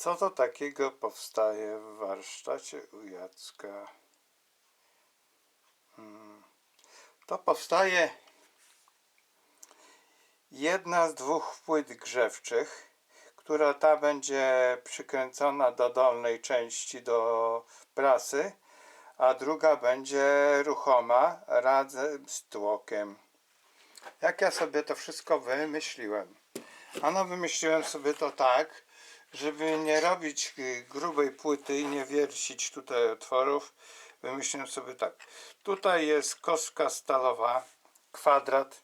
Co to takiego powstaje w warsztacie u Jacka? Hmm. To powstaje jedna z dwóch płyt grzewczych, która ta będzie przykręcona do dolnej części do prasy, a druga będzie ruchoma razem z tłokiem. Jak ja sobie to wszystko wymyśliłem? Ano wymyśliłem sobie to tak, żeby nie robić y, grubej płyty i nie wiercić tutaj otworów. Wymyśliłem sobie tak. Tutaj jest kostka stalowa, kwadrat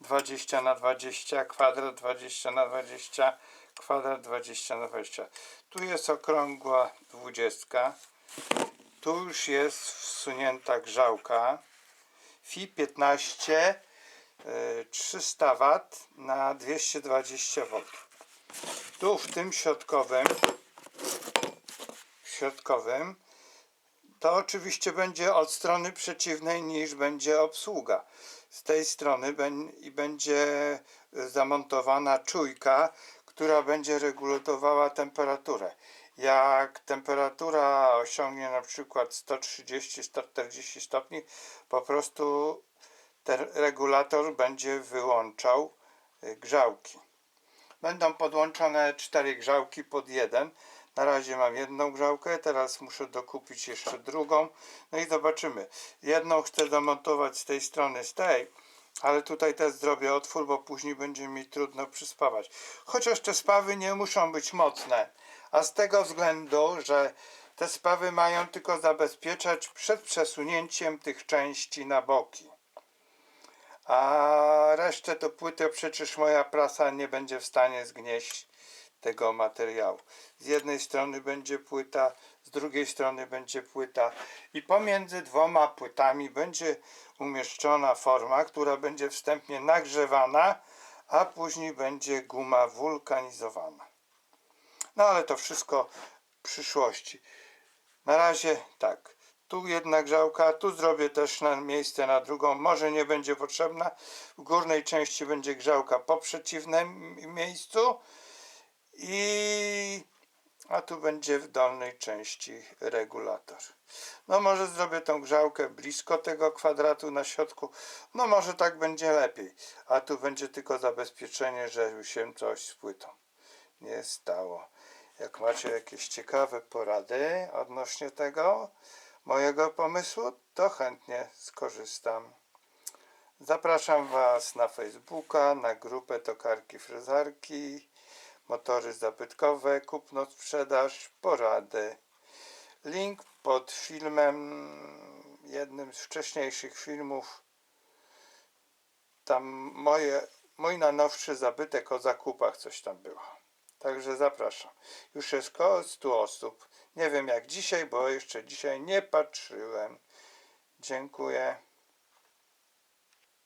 20 na 20, kwadrat 20 na 20, kwadrat 20 na 20. Tu jest okrągła 20. Tu już jest wsunięta grzałka. Fi 15 y, 300 W na 220 V. Tu w tym środkowym środkowym to oczywiście będzie od strony przeciwnej niż będzie obsługa. Z tej strony będzie zamontowana czujka, która będzie regulowała temperaturę. Jak temperatura osiągnie na przykład 130-140 stopni, po prostu ten regulator będzie wyłączał y, grzałki. Będą podłączone cztery grzałki pod jeden. Na razie mam jedną grzałkę, teraz muszę dokupić jeszcze drugą. No i zobaczymy. Jedną chcę zamontować z tej strony, z tej, ale tutaj też zrobię otwór, bo później będzie mi trudno przyspawać. Chociaż te spawy nie muszą być mocne, a z tego względu, że te spawy mają tylko zabezpieczać przed przesunięciem tych części na boki. A resztę to płytę przecież moja prasa nie będzie w stanie zgnieść tego materiału. Z jednej strony będzie płyta, z drugiej strony będzie płyta i pomiędzy dwoma płytami będzie umieszczona forma, która będzie wstępnie nagrzewana, a później będzie guma wulkanizowana. No ale to wszystko w przyszłości. Na razie tak. Tu jedna grzałka, tu zrobię też na miejsce na drugą. Może nie będzie potrzebna. W górnej części będzie grzałka po przeciwnym miejscu. I a tu będzie w dolnej części regulator. No może zrobię tą grzałkę blisko tego kwadratu na środku. No może tak będzie lepiej. A tu będzie tylko zabezpieczenie, że się coś z płytą nie stało. Jak macie jakieś ciekawe porady odnośnie tego mojego pomysłu, to chętnie skorzystam. Zapraszam Was na Facebooka, na grupę Tokarki Frezarki, motory zabytkowe, kupno, sprzedaż, porady. Link pod filmem, jednym z wcześniejszych filmów. Tam moje, mój najnowszy zabytek o zakupach coś tam było. Także zapraszam. Już jest koło 100 osób. Nie wiem jak dzisiaj, bo jeszcze dzisiaj nie patrzyłem. Dziękuję.